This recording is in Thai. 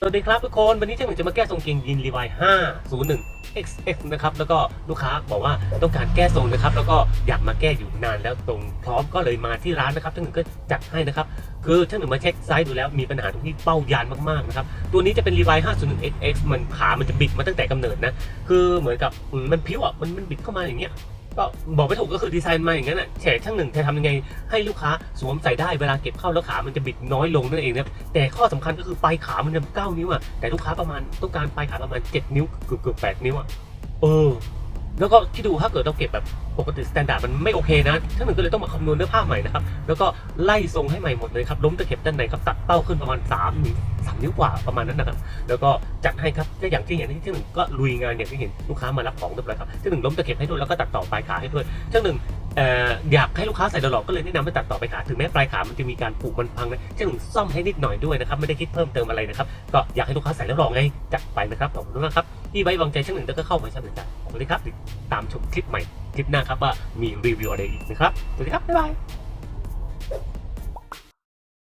สวัสดีครับทุกคน วันนี้ช่าหนึ่งจะมาแก้ทรงเกงยีนรีวาย501 XX นะครับ แล้วก็ลูกค้าบอกว่าต้องการแก้ทรงนะครับ แล้วก็อยากมาแก้อยู่นานแล้วตรงพร้อมก็เลยมาที่ร้านนะครับช่างหนึ่งก็จัดให้นะครับ คือช่างหนึ่งมาเช็คไซส์ดูแล้วมีปัญหาตรงที่เป้ายานมากๆนะครับ ตัวนี้จะเป็นรีวาย501 XX มันขามันจะบิดมาตั้งแต่กำเนิดนะ คือเหมือนกับมมันพิ้วอะ มันมันบิดเข้ามาอย่างเงี้ย ก็บอกไม่ถูกก็คือดีไซน์มาอย่างนั้นแหละแฉช่างหนึ่งจะทำยังไง ให้ลูกค้าสวมใส่ได้เวลาเก็บเข้าแล้วขามันจะบิดน้อยลงนั่นเองนะแต่ข้อสำคัญก็คือปลายขามันจะเก้านิ้วอะแต่ลูกค้าประมาณต้องการปลายขาประมาณ 7 นิ้วเกือบเกือบแปดนิ้วอะเออ แล้วก็ที่ดูถ้าเกิดเราเก็บแบบปกติสแตนดาร์ดมันไม่โอเคนะท่านหนึ่งก็เลยต้องมาคำนวณเนื้อผ้าใหม่นะครับ แล้วก็ไล่ทรงให้ใหม่หมดเลยครับล้มตะเข็บด้านในครับตัดเป้าขึ้นประมาณ3นิ้วสามนิ้วกว่าประมาณนั้นนะครับ แล้วก็จัดให้ครับก็อย่างที่เห็นที่หนึ่งก็ลุยงานอย่างที่เห็นลูกค้ามารับของเรียบร้อยครับที่หนึ่งล้มตะเข็บให้ด้วยแล้วก็ตัดต่อปลายขาให้ด้วยช่างหนึ่ง ออยากให้ลูกค้าใส่ตลอดก็เลยแนะนำให้ตัดต่อไปขาถึงแม้ปลายขามันจะมีการผูกมันพังนะช่างหนึ่งซ่อมให้นิดหน่อยด้วยนะครับไม่ได้คิดเพิ่มเติมอะไรนะครับก็อยากให้ลูกค้าใส่แล้วลองไงจัดไปนะครับขอบคุณมากครับที่ไว้วางใจช่างหนึ่งแล้วก็เข้ามาใช้บริการขอบคุณครับติดตามชมคลิปใหม่คลิปหน้าครับว่ามีรีวิวอะไรอีกนะครับสวัสดีครับบ๊ายบาย